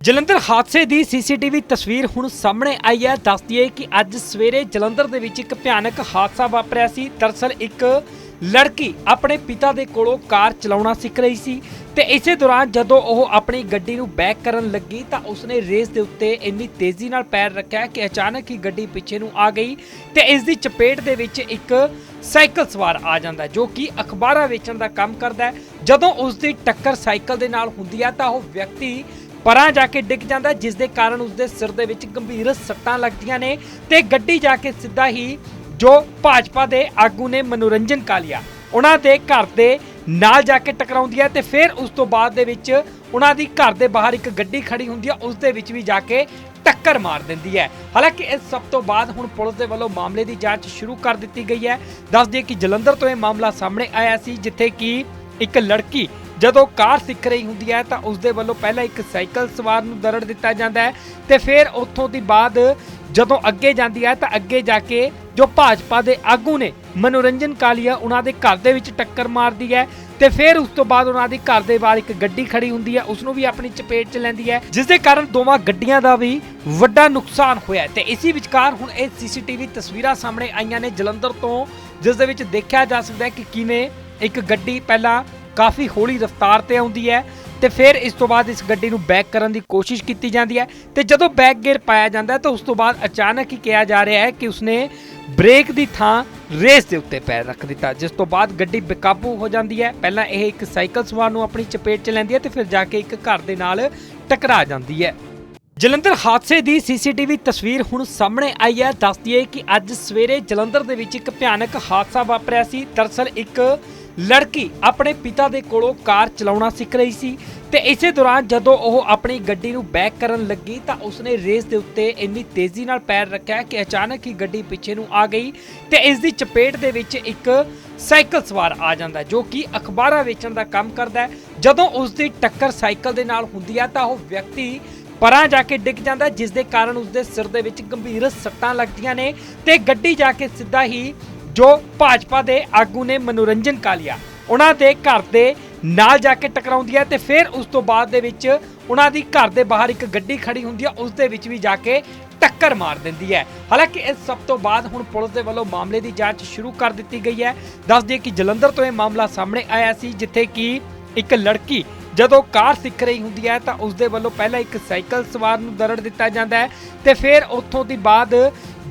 ਜਲੰਧਰ ਹਾਦਸੇ ਦੀ ਸੀਸੀਟੀਵੀ ਤਸਵੀਰ ਹੁਣ ਸਾਹਮਣੇ ਆਈ ਹੈ। ਦੱਸਦੀ ਹੈ ਕਿ ਅੱਜ ਸਵੇਰੇ ਜਲੰਧਰ ਦੇ ਵਿੱਚ ਇੱਕ ਭਿਆਨਕ ਹਾਦਸਾ ਵਾਪਰਿਆ ਸੀ। ਦਰਸਲ ਇੱਕ ਲੜਕੀ ਆਪਣੇ ਪਿਤਾ ਦੇ ਕੋਲੋਂ ਕਾਰ ਚਲਾਉਣਾ ਸਿੱਖ ਰਹੀ ਸੀ ਤੇ ਇਸੇ ਦੌਰਾਨ ਜਦੋਂ ਉਹ ਆਪਣੀ ਗੱਡੀ ਨੂੰ ਬੈਕ ਕਰਨ ਲੱਗੀ ਤਾਂ ਉਸਨੇ ਰੇਸ ਦੇ ਉੱਤੇ ਇੰਨੀ ਤੇਜ਼ੀ ਨਾਲ ਪੈਰ ਰੱਖਿਆ ਕਿ ਅਚਾਨਕ ਹੀ ਗੱਡੀ ਪਿੱਛੇ ਨੂੰ ਆ ਗਈ ਤੇ ਇਸ ਦੀ ਚਪੇਟ ਦੇ ਵਿੱਚ ਇੱਕ ਸਾਈਕਲ ਸਵਾਰ ਆ ਜਾਂਦਾ ਜੋ ਕਿ ਅਖਬਾਰਾਂ ਵੇਚਣ ਦਾ ਕੰਮ ਕਰਦਾ ਹੈ। ਜਦੋਂ ਉਸ ਦੀ ਟੱਕਰ ਸਾਈਕਲ ਦੇ ਨਾਲ ਹੁੰਦੀ ਹੈ ਤਾਂ ਉਹ ਵਿਅਕਤੀ ਪਰਾਂ ਜਾ ਕੇ ਡਿੱਗ ਜਾਂਦਾ ਜਿਸ ਦੇ ਕਾਰਨ ਉਸ ਦੇ ਸਿਰ ਦੇ ਵਿੱਚ ਗੰਭੀਰ ਸੱਟਾਂ ਲੱਗਦੀਆਂ ਨੇ ਤੇ ਗੱਡੀ ਜਾ ਕੇ ਸਿੱਧਾ ਹੀ ਜੋ ਭਾਜਪਾ ਦੇ ਆਗੂ ਨੇ ਮਨੋਰੰਜਨ ਕਾਲੀਆ ਉਹਨਾਂ ਦੇ ਘਰ ਦੇ ਨਾਲ ਜਾ ਕੇ ਟਕਰਾਉਂਦੀ ਹੈ ਤੇ ਫਿਰ ਉਸ ਤੋਂ ਬਾਅਦ ਦੇ ਵਿੱਚ ਉਹਨਾਂ ਦੀ ਘਰ ਦੇ ਬਾਹਰ ਇੱਕ ਗੱਡੀ ਖੜੀ ਹੁੰਦੀ ਹੈ, ਉਸ ਦੇ ਵਿੱਚ ਵੀ ਜਾ ਕੇ ਟੱਕਰ ਮਾਰ ਦਿੰਦੀ ਹੈ। ਹਾਲਾਂਕਿ ਇਸ ਸਭ ਤੋਂ ਬਾਅਦ ਹੁਣ ਪੁਲਿਸ ਦੇ ਵੱਲੋਂ ਮਾਮਲੇ ਦੀ ਜਾਂਚ ਸ਼ੁਰੂ ਕਰ ਦਿੱਤੀ ਗਈ ਹੈ। ਦੱਸ ਦਈਏ ਕਿ ਜਲੰਧਰ ਤੋਂ ਇਹ ਮਾਮਲਾ ਸਾਹਮਣੇ ਆਇਆ ਸੀ, ਜਿੱਥੇ ਕਿ ਇੱਕ ਲੜਕੀ ਜਦੋਂ ਕਾਰ ਸਿੱਖ ਰਹੀ ਹੁੰਦੀ ਹੈ ਤਾਂ ਉਸ ਦੇ ਵੱਲੋਂ ਪਹਿਲਾਂ ਇੱਕ ਸਾਈਕਲ ਸਵਾਰ ਨੂੰ ਦਰੜ ਦਿੱਤਾ ਜਾਂਦਾ ਹੈ ਤੇ ਫਿਰ ਉੱਥੋਂ ਦੀ ਬਾਅਦ ਜਦੋਂ ਅੱਗੇ ਜਾਂਦੀ ਹੈ ਤਾਂ ਅੱਗੇ ਜਾ ਕੇ ਜੋ ਭਾਜਪਾ ਦੇ ਆਗੂ ਨੇ, ਮਨੋਰੰਜਨ ਕਾਲੀਆ, ਉਹਨਾਂ ਦੇ ਘਰ ਦੇ ਵਿੱਚ ਟੱਕਰ ਮਾਰਦੀ ਹੈ ਤੇ ਫਿਰ ਉਸ ਤੋਂ ਬਾਅਦ ਉਹਨਾਂ ਦੀ ਘਰ ਦੇ ਬਾਹਰ ਇੱਕ ਗੱਡੀ ਖੜੀ ਹੁੰਦੀ ਹੈ ਉਸ ਨੂੰ ਵੀ ਆਪਣੀ ਚਪੇਟ 'ਚ ਲੈਂਦੀ ਹੈ, ਜਿਸ ਦੇ ਕਾਰਨ ਦੋਵਾਂ ਗੱਡੀਆਂ ਦਾ ਵੀ ਵੱਡਾ ਨੁਕਸਾਨ ਹੋਇਆ ਹੈ ਤੇ ਇਸੇ ਵਿਚਕਾਰ ਹੁਣ ਇਹ ਸੀਸੀਟੀਵੀ ਤਸਵੀਰਾਂ ਸਾਹਮਣੇ ਆਈਆਂ ਨੇ ਜਲੰਧਰ ਤੋਂ, ਜਿਸ ਦੇ ਵਿੱਚ ਦੇਖਿਆ ਜਾ ਸਕਦਾ ਹੈ ਕਿ ਕਿਵੇਂ ਇੱਕ ਗੱਡੀ ਪਹਿਲਾਂ ਕਾਫੀ ਹੌਲੀ ਰਫ਼ਤਾਰ ਤੇ ਆਉਂਦੀ ਹੈ ਤੇ ਫਿਰ ਇਸ ਤੋਂ ਬਾਅਦ ਇਸ ਗੱਡੀ ਨੂੰ ਬੈਕ ਕਰਨ ਦੀ ਕੋਸ਼ਿਸ਼ ਕੀਤੀ ਜਾਂਦੀ ਹੈ ਤੇ ਜਦੋਂ ਬੈਕ ਗੇਅਰ ਪਾਇਆ ਜਾਂਦਾ ਹੈ ਤਾਂ ਉਸ ਤੋਂ ਬਾਅਦ ਅਚਾਨਕ ਹੀ ਕਿਹਾ ਜਾ ਰਿਹਾ ਹੈ ਕਿ ਉਸਨੇ ਬ੍ਰੇਕ ਦੀ ਥਾਂ ਰੇਸ ਦੇ ਉੱਤੇ ਪੈਰ ਰੱਖ ਦਿੱਤਾ, ਜਿਸ ਤੋਂ ਬਾਅਦ ਗੱਡੀ ਬੇਕਾਬੂ ਹੋ ਜਾਂਦੀ ਹੈ। ਪਹਿਲਾਂ ਇਹ ਇੱਕ ਸਾਈਕਲ ਸਵਾਰ ਨੂੰ ਆਪਣੀ ਚਪੇਟ 'ਚ ਲੈਂਦੀ ਹੈ ਤੇ ਫਿਰ ਜਾ ਕੇ ਇੱਕ ਘਰ ਦੇ ਨਾਲ ਟਕਰਾ ਜਾਂਦੀ ਹੈ। ਜਲੰਧਰ ਹਾਦਸੇ ਦੀ ਸੀਸੀਟੀਵੀ ਤਸਵੀਰ ਹੁਣ ਸਾਹਮਣੇ ਆਈ ਹੈ। ਦੱਸਦੀ ਹੈ ਕਿ ਅੱਜ ਸਵੇਰੇ ਜਲੰਧਰ ਦੇ ਵਿੱਚ ਇੱਕ ਭਿਆਨਕ ਹਾਦਸਾ ਵਾਪਰਿਆ ਸੀ। ਦਰਸਲ ਇੱਕ ਲੜਕੀ ਆਪਣੇ ਪਿਤਾ ਦੇ ਕੋਲੋਂ ਕਾਰ ਚਲਾਉਣਾ ਸਿੱਖ ਰਹੀ ਸੀ ਤੇ ਇਸੇ ਦੌਰਾਨ ਜਦੋਂ ਉਹ ਆਪਣੀ ਗੱਡੀ ਨੂੰ ਬੈਕ ਕਰਨ ਲੱਗੀ ਤਾਂ ਉਸਨੇ ਰੇਸ ਦੇ ਉੱਤੇ ਇੰਨੀ ਤੇਜ਼ੀ ਨਾਲ ਪੈਰ ਰੱਖਿਆ ਕਿ ਅਚਾਨਕ ਹੀ ਗੱਡੀ ਪਿੱਛੇ ਨੂੰ ਆ ਗਈ ਤੇ ਇਸ ਦੀ ਚਪੇਟ ਦੇ ਵਿੱਚ ਇੱਕ ਸਾਈਕਲ ਸਵਾਰ ਆ ਜਾਂਦਾ ਜੋ ਕਿ ਅਖਬਾਰਾਂ ਵੇਚਣ ਦਾ ਕੰਮ ਕਰਦਾ ਹੈ। ਜਦੋਂ ਉਸ ਦੀ ਟੱਕਰ ਸਾਈਕਲ ਦੇ ਨਾਲ ਹੁੰਦੀ ਹੈ ਤਾਂ ਉਹ ਵਿਅਕਤੀ ਪਰਾਂ ਜਾ ਕੇ ਡਿੱਗ ਜਾਂਦਾ, ਜਿਸ ਦੇ ਕਾਰਨ ਉਸ ਦੇ ਸਿਰ ਦੇ ਵਿੱਚ ਗੰਭੀਰ ਸੱਟਾਂ ਲੱਗਦੀਆਂ ਨੇ ਤੇ ਗੱਡੀ ਜਾ ਕੇ ਸਿੱਧਾ ਹੀ ਜੋ ਭਾਜਪਾ ਦੇ ਆਗੂ ਨੇ ਮਨੋਰੰਜਨ ਕਾਲੀਆ ਉਹਨਾਂ ਦੇ ਘਰ ਦੇ ਨਾਲ ਜਾ ਕੇ ਟਕਰਾਉਂਦੀ ਹੈ ਤੇ ਫਿਰ ਉਸ ਤੋਂ ਬਾਅਦ ਦੇ ਵਿੱਚ ਉਹਨਾਂ ਦੀ ਘਰ ਦੇ ਬਾਹਰ ਇੱਕ ਗੱਡੀ ਖੜੀ ਹੁੰਦੀ ਹੈ, ਉਸ ਦੇ ਵਿੱਚ ਵੀ ਜਾ ਕੇ ਟੱਕਰ ਮਾਰ ਦਿੰਦੀ ਹੈ। ਹਾਲਾਂਕਿ ਇਸ ਸਭ ਤੋਂ ਬਾਅਦ ਹੁਣ ਪੁਲਿਸ ਦੇ ਵੱਲੋਂ ਮਾਮਲੇ ਦੀ ਜਾਂਚ ਸ਼ੁਰੂ ਕਰ ਦਿੱਤੀ ਗਈ ਹੈ। ਦੱਸ ਦਈਏ ਕਿ ਜਲੰਧਰ ਤੋਂ ਇਹ ਮਾਮਲਾ ਸਾਹਮਣੇ ਆਇਆ ਸੀ, ਜਿੱਥੇ ਕਿ ਇੱਕ ਲੜਕੀ ਜਦੋਂ ਕਾਰ ਸਿੱਖ ਰਹੀ ਹੁੰਦੀ ਹੈ ਤਾਂ ਉਸ ਦੇ ਵੱਲੋਂ ਪਹਿਲਾਂ ਇੱਕ ਸਾਈਕਲ ਸਵਾਰ ਨੂੰ ਦਰੜ ਦਿੱਤਾ ਜਾਂਦਾ ਹੈ ਤੇ ਫਿਰ ਉੱਥੋਂ ਦੀ ਬਾਅਦ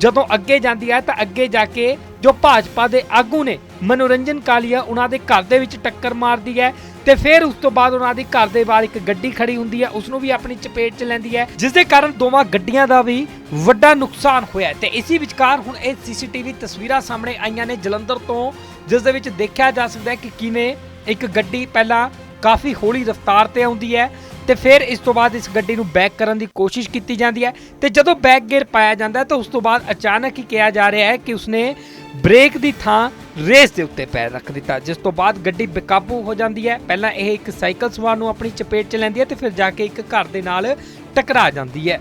ਜਦੋਂ ਅੱਗੇ ਜਾਂਦੀ ਹੈ ਤਾਂ ਅੱਗੇ ਜਾ ਕੇ ਜੋ ਭਾਜਪਾ ਦੇ ਆਗੂ ਨੇ, ਮਨੋਰੰਜਨ ਕਾਲੀਆ ਉਹਨਾਂ ਦੇ ਘਰ ਦੇ ਵਿੱਚ ਟੱਕਰ ਮਾਰਦੀ ਹੈ ਤੇ ਫਿਰ ਉਸ ਤੋਂ ਬਾਅਦ ਉਹਨਾਂ ਦੀ ਘਰ ਦੇ ਬਾਹਰ ਇੱਕ ਗੱਡੀ ਖੜੀ ਹੁੰਦੀ ਹੈ ਉਸ ਨੂੰ ਵੀ ਆਪਣੀ ਚਪੇਟ 'ਚ ਲੈਂਦੀ ਹੈ ਜਿਸ ਦੇ ਕਾਰਨ ਦੋਵਾਂ ਗੱਡੀਆਂ ਦਾ ਵੀ ਵੱਡਾ ਨੁਕਸਾਨ ਹੋਇਆ ਹੈ। ਤੇ ਇਸੇ ਵਿਚਕਾਰ ਹੁਣ ਇਹ ਸੀਸੀਟੀਵੀ ਤਸਵੀਰਾਂ ਸਾਹਮਣੇ ਆਈਆਂ ਨੇ ਜਲੰਧਰ ਤੋਂ, ਜਿਸ ਦੇ ਵਿੱਚ ਦੇਖਿਆ ਜਾ ਸਕਦਾ ਹੈ ਕਿ ਕਿਵੇਂ ਇੱਕ ਗੱਡੀ ਪਹਿਲਾਂ ਕਾਫੀ ਹੌਲੀ ਰਫ਼ਤਾਰ ਤੇ ਆਉਂਦੀ ਹੈ ਤੇ ਫਿਰ ਇਸ ਤੋਂ ਬਾਅਦ ਇਸ ਗੱਡੀ ਨੂੰ ਬੈਕ ਕਰਨ ਦੀ ਕੋਸ਼ਿਸ਼ ਕੀਤੀ ਜਾਂਦੀ ਹੈ ਤੇ ਜਦੋਂ ਬੈਕ ਗੇਅਰ ਪਾਇਆ ਜਾਂਦਾ ਤਾਂ ਉਸ ਤੋਂ ਬਾਅਦ ਅਚਾਨਕ ਹੀ ਕਿਹਾ ਜਾ ਰਿਹਾ ਹੈ ਕਿ ਉਸਨੇ ਬ੍ਰੇਕ ਦੀ ਥਾਂ ਰੇਸ ਦੇ ਉੱਤੇ ਪੈਰ ਰੱਖ ਦਿੱਤਾ, ਜਿਸ ਤੋਂ ਬਾਅਦ ਗੱਡੀ ਬੇਕਾਬੂ ਹੋ ਜਾਂਦੀ ਹੈ। ਪਹਿਲਾਂ ਇਹ ਇੱਕ ਸਾਈਕਲ ਸਵਾਰ ਨੂੰ ਆਪਣੀ ਚਪੇਟ 'ਚ ਲੈਂਦੀ ਹੈ ਤੇ ਫਿਰ ਜਾ ਕੇ ਇੱਕ ਘਰ ਦੇ ਨਾਲ ਟਕਰਾ ਜਾਂਦੀ ਹੈ।